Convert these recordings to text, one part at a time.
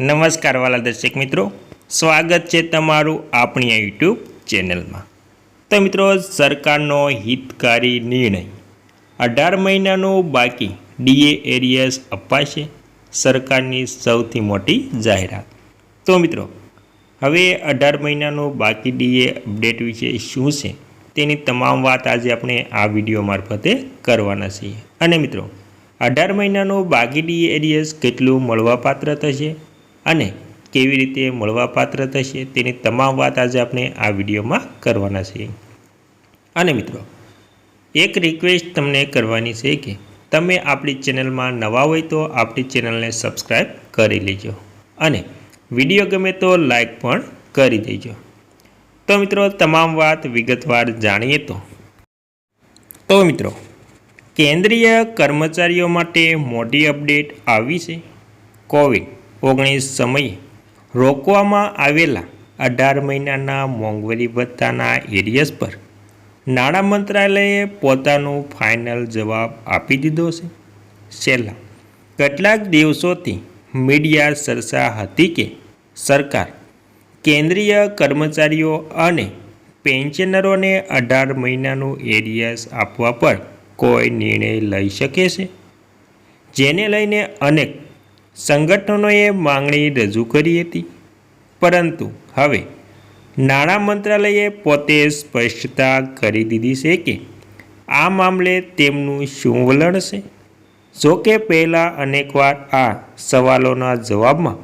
નમસ્કાર વાલા દર્શક મિત્રો. સ્વાગત છે તમારું આપણી આ યુટ્યુબ ચેનલમાં. તો મિત્રો, સરકારનો હિતકારી નિર્ણય. અઢાર મહિનાનો બાકી ડીએ એરિયસ અપાશે સરકારની સૌથી મોટી જાહેરાત. તો મિત્રો, હવે અઢાર મહિનાનો બાકી ડીએ અપડેટ વિશે શું છે તેની તમામ વાત આજે આપણે આ વીડિયો મારફતે કરવાના છીએ. અને મિત્રો, અઢાર મહિનાનું બાકી ડીએ એરિયસ કેટલું મળવાપાત્ર થશે? અને કેવી રીતે મળવાપાત્ર થશે તેની તમામ વાત આજે આપણે આ વિડીયોમાં કરવાના છીએ. અને મિત્રો, એક રિક્વેસ્ટ તમને કરવાની છે કે તમે આપણી ચેનલમાં નવા હોય તો આપણી ચેનલને સબસ્ક્રાઈબ કરી લેજો અને વીડિયો ગમે તો લાઈક પણ કરી દેજો. તો મિત્રો, તમામ વાત વિગતવાર જાણીએ તો. તો મિત્રો, કેન્દ્રીય કર્મચારીઓ માટે મોટી અપડેટ આવી છે. કોવિડ ઓગણીસ સમયે રોકવામાં આવેલા અઢાર મહિનાના મોંઘવારી ભથ્થાના એરિયસ પર નાણાં મંત્રાલયે પોતાનો ફાઇનલ જવાબ આપી દીધો છે. છેલ્લા કેટલાક દિવસોથી મીડિયા ચર્ચા હતી કે સરકાર કેન્દ્રીય કર્મચારીઓ અને પેન્શનરોને અઢાર મહિનાનું એરિયસ આપવા પર કોઈ નિર્ણય લઈ શકે છે? જેને લઈને અનેક સંગઠનોએ માંગણી રજૂ કરી હતી. પરંતુ હવે નાણાં મંત્રાલયે પોતે સ્પષ્ટતા કરી દીધી છે કે આ મામલે તેમનું શું વલણ છે? જોકે પહેલાં અનેકવાર આ સવાલોના જવાબમાં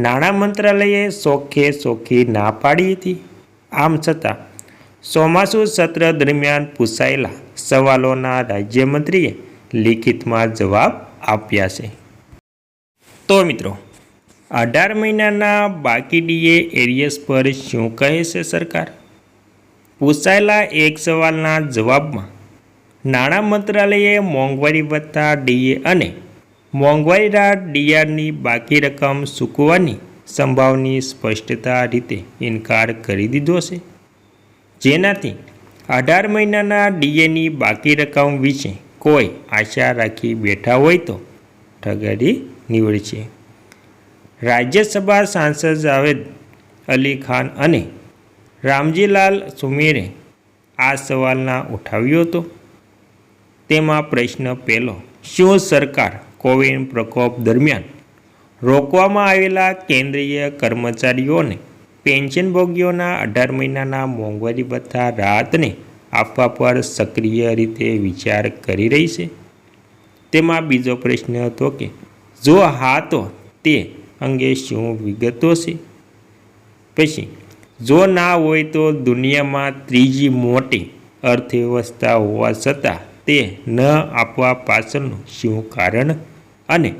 નાણાં મંત્રાલયે ચોખ્ખે ચોખ્ખી ના પાડી હતી. આમ છતાં, ચોમાસુ સત્ર દરમિયાન પૂછાયેલા સવાલોના રાજ્યમંત્રીએ લિખિતમાં જવાબ આપ્યા છે. તો મિત્રો, અઢાર મહિનાના બાકી ડીએ એરિયસ પર શું કહે છે સરકાર? પૂછાયેલા એક સવાલના જવાબમાં, નાણાં મંત્રાલયે મોંઘવારી વત્તા ડીએ અને મોંઘવારીના ડીઆરની બાકી રકમ ચૂકવવાની સંભાવની સ્પષ્ટતા રીતે ઇનકાર કરી દીધો છે. જેનાથી અઢાર મહિનાના ડીએની બાકી રકમ વિશે કોઈ આશા રાખી બેઠા હોય તો ઠગાડી છે. રાજ્યસભા સાંસદ જાવેદ અલી ખાન અને રામજીલાલ સુમેરે આ સવાલના ઉઠાવ્યો હતો. તેમાં પ્રશ્ન પહેલો, શું સરકાર કોવિડ પ્રકોપ દરમિયાન રોકવામાં આવેલા કેન્દ્રીય કર્મચારીઓને પેન્શનભોગીઓના અઢાર મહિનાના મોંઘવારી ભથ્થા રાહતને આપવા પર સક્રિય રીતે વિચાર કરી રહી છે? તેમાં બીજો પ્રશ્ન હતો કે જો હા તો તે અંગે શું વિગતો છે? પછી, જો ના હોય તો દુનિયામાં ત્રીજી મોટી અર્થવ્યવસ્થા હોવા છતાં તે ન આપવા પાછળનું શું કારણ? અને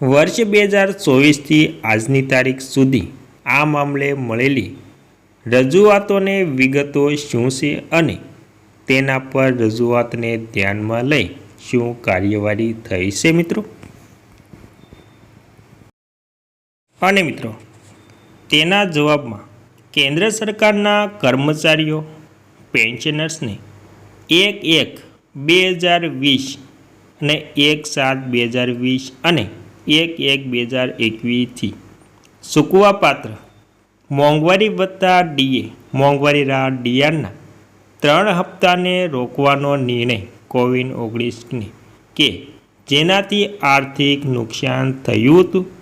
વર્ષ બે હજાર ચોવીસથી આજની તારીખ સુધી આ મામલે મળેલી રજૂઆતોને વિગતો શું છે અને તેના પર રજૂઆતને ધ્યાનમાં લઈ શું કાર્યવાહી થઈ છે મિત્રો? અને મિત્રો, તેના જવાબમાં કેન્દ્ર સરકારના કર્મચારીઓ, પેન્શનર્સને એક એક બે હજાર વીસ અને એક સાત બે હજાર વીસ અને એક એક બે હજાર એકવીસથી ચૂકવાપાત્ર મોંઘવારી વત્તા ડીએ, મોંઘવારી રાહત ડીઆરના ત્રણ હપ્તાને રોકવાનો નિર્ણય કોવિડ ઓગણીસને કે જેનાથી આર્થિક નુકસાન થયું હતું.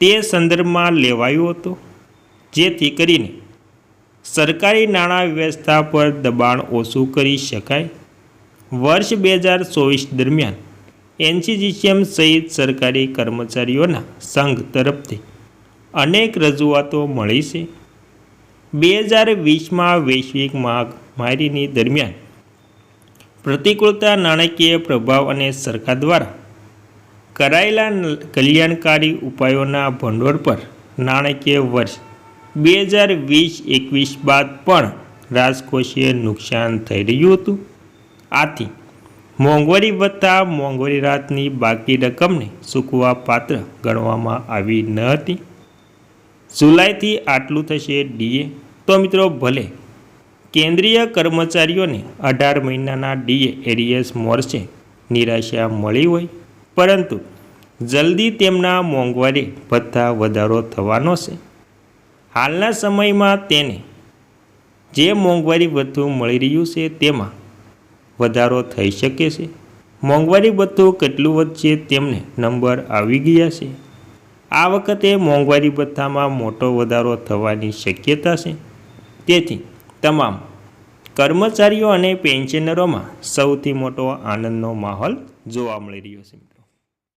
તે સંદર્ભમાં લેવાયો હતો, જેથી કરીને સરકારી નાણાં વ્યવસ્થા પર દબાણ ઓછું કરી શકાય. વર્ષ બે હજાર ચોવીસ દરમિયાન એનસીજીસીએમ સહિત સરકારી કર્મચારીઓના સંઘ તરફથી અનેક રજૂઆતો મળી છે. બે હજાર વીસમાં વૈશ્વિક મહામારીની દરમિયાન પ્રતિકૂળતા, નાણાકીય પ્રભાવ અને સરકાર દ્વારા કરાયેલા કલ્યાણકારી ઉપાયોના ભંડોળ પર નાણાકીય વર્ષ બે હજાર વીસ એકવીસ બાદ પણ રાજકોષીય નુકસાન થઈ રહ્યું હતું. આથી મોંઘવારી વધતા મોંઘવારી રાતની બાકી રકમને સૂકવા પાત્ર ગણવામાં આવી ન હતી. જુલાઈથી આટલું થશે ડીએ. તો મિત્રો ભલે કેન્દ્રીય કર્મચારીઓને અઢાર મહિનાના ડીએ એરિયસ મળશે નિરાશા મળી હોય પરંતુ જલ્દી તેમના મોંઘવારી ભથ્થા વધારો થવાનો છે. હાલના સમયમાં તેને જે મોંઘવારી ભથ્થું મળી રહ્યું છે તેમાં વધારો થઈ શકે છે. મોંઘવારી ભથ્થું કેટલું વધશે તેમને નંબર આવી ગયા છે. આ વખતે મોંઘવારી ભથ્થામાં મોટો વધારો થવાની શક્યતા છે. તેથી તમામ કર્મચારીઓ અને પેન્શનરોમાં સૌથી મોટો આનંદનો માહોલ જોવા મળી રહ્યો છે.